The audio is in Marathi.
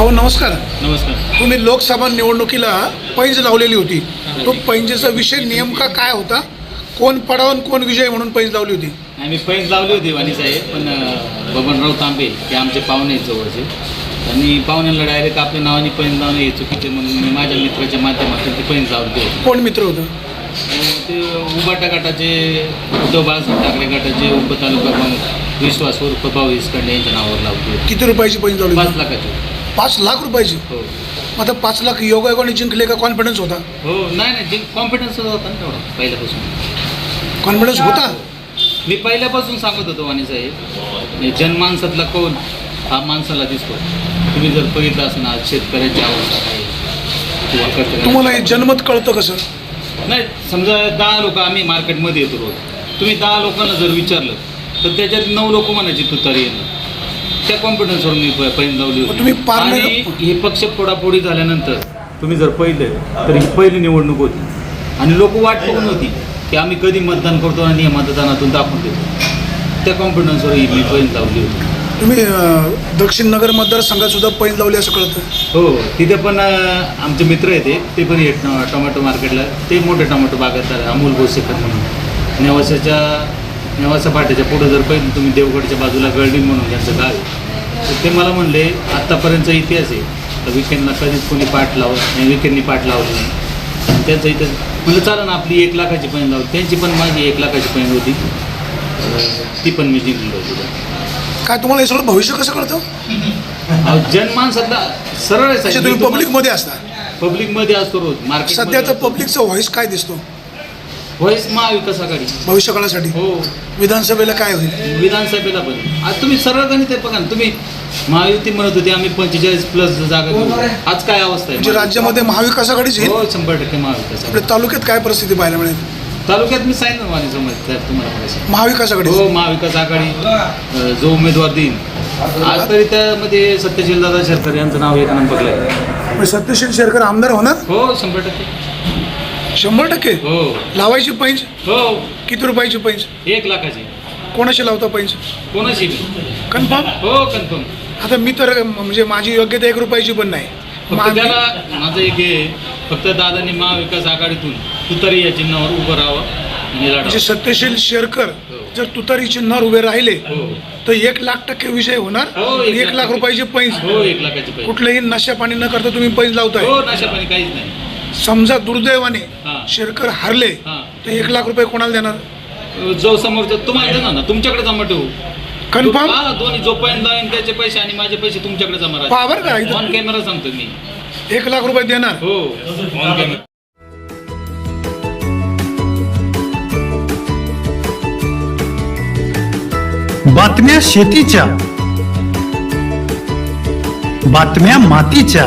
भाऊ नमस्कार. नमस्कार. तुम्ही लोकसभा निवडणुकीला पैंज लावलेली होती. तो पैंजेचा विषय नेमका काय होता? कोण पडावून कोण विजय म्हणून पैंज लावली होती? आम्ही पैंज लावली होती वाणी साहेब पण अं, बबनराव तांबे हे आमचे पाहुणे आहेत जवळचे. आणि पाहुण्यांना डायरेक्ट आपल्या नावाने पैंज लावणं हे चुकीचे म्हणून मी माझ्या मित्राच्या माध्यमातून ते पैंज लावते कोण मित्र होतं? ते उबाटा गटाचे उद्धव बाळासाहेब ठाकरे गटाचे उपतालुका प्रमुख विश्वास उर्फ भाऊ इसकंडे यांच्या नावावर लावते किती रुपयाची पैंज लावली पाच होती? लाखाचे. पाच लाख रुपयाची. हो. आता पाच लाख योगायोगाने जिंकले का कॉन्फिडन्स होता? हो नाही नाही कॉन्फिडन्स होता ना तेवढा पहिल्यापासून. कॉन्फिडन्स होता? मी पहिल्यापासून सांगत होतो वाणी साहेब हे जनमानसातला कौल हा माणसाला दिसतो. तुम्ही जर बघितलं असं आज शेतकऱ्याची अवस्था आहे किंवा कष्टकऱ्याची- तुम्हाला हे जन्मत कळतं कसं नाही समजा दहा लोक आम्ही मार्केटमध्ये येतो रोज. तुम्ही दहा लोकांना जर विचारलं तर त्याच्यात नऊ लोक म्हणायची तुतारी येणं त्या कॉन्फिडन्सवर मी प- पैन लावली मग तुम्ही होती आणि ही पक्ष फोडाफोडी झाल्यानंतर तुम्ही जर पहिले तर ही पहिली निवडणूक होती. आणि लोक वाट बघून होती की आम्ही कधी मतदान करतो आणि या मतदानातून दाखवून देतो. त्या कॉन्फिडन्सवर ही मी पैन लावली होती. तुम्ही अं, दक्षिण नगर मतदारसंघात सुद्धा पैंज लावली असं कळतं. हो तिथे पण अं, आमचे मित्र आहेत ते. ते पण येत टोमॅटो मार्केटला. ते मोठे टोमॅटो बागायतदार आहे, अमोल भोसेकर म्हणून. नेवासाच्या नेवासा फाट्याच्या पुढं जर पहिले तुम्ही देवगडच्या बाजूला गळडीन म्हणून यांचं गाव तर ते मला म्हणले आत्तापर्यंतचा इतिहास आहे. तर विकेंडला कधीच कोणी पाठ लावत नाही विकेंडनी पाठ लावली नाही. त्यांचा इतिहास म्हणलं चालेल ना आपली एक लाखाची पैन लावली त्यांची पण माझी एक लाखाची पैन होती. ती पण मी जिंकली होती. काय तुम्हाला हे सगळं भविष्य कसं कळतं? जनमानसातला सरळ आहे. तुम्ही पब्लिकमध्ये असता. पब्लिकमध्ये असतो रोज. मार्केट सध्या तर पब्लिकचा व्हॉइस काय दिसतो? व्हॉइस महाविकास आघाडी. भविष्य काळासाठी? हो. विधानसभेला काय होईल? विधानसभेला पण. आज तुम्ही सरळ गणित आहे बघा ना. तुम्ही महायुती म्हणत होते आम्ही पंचेचाळीस प्लस जागा घेऊ. आज काय अवस्था म्हणजे आहे राज्यामध्ये महाविकास आघाडीच येईल? हो शंभर टक्के महाविकास आघाडी. आपल्या तालुक्यात काय परिस्थिती पाहायला मिळेल? तालुक्यात मी सांगितलं माझी समज साहेब तुम्हाला मगाशी. महाविकास आघाडी. हो महाविकास आघाडी. अं, जो उमेदवार देईन. आज तरी त्यामध्ये सत्यशील दादा शेरकर यांचं नाव एक नंबरला आहे. म्हणजे सत्यशील शेरकर आमदार होणार? हो शंभर टक्के. शंभर टक्के? हो. लावायची पैंज? हो. किती रुपयाची पैंज? एक लाखाची. कोणाशी लावता पैंज? कोणाशी कन्फर्म? हो कन्फर्म. आता मी तर म्हणजे माझी योग्यता एक रुपयाची पण नाही. फक्त मा- त्याला माझं एक हे फक्त दादांनी महाविकास आघाडीतून तुतारी या चिन्हावर उभं राहावं आणि म्हणजे सत्यशील शेरकर जर तुतारी चिन्हावर उभे राहिले हो. तर एक लाख टक्के विषय होणार हो, एक एक लाख. रुपयाची पैंज. हो एक लाखाची पाहिजे कुठलंही नशा पाणी न करता तुम्ही पैंज लावताय. हो नाशापाणी काहीच नाही. समजा दुर्दैवाने. शेरकर हारले तर एक लाख रुपये कोणाला देणार? जो समोरचा तुम्हाला देणार ना तुमच्याकडे जमा ठेवू. कन्फर्म हा दोन्ही जो पैन लावेन त्याचे पैसे आणि माझे पैसे तुमच्याकडे जमा पहा बरं का. ऑन कॅमेरा सांगतो मी. एक लाख रुपये देणार? हो. ऑन कॅमेरा बातम्या शेतीच्या बातम्या मातीच्या.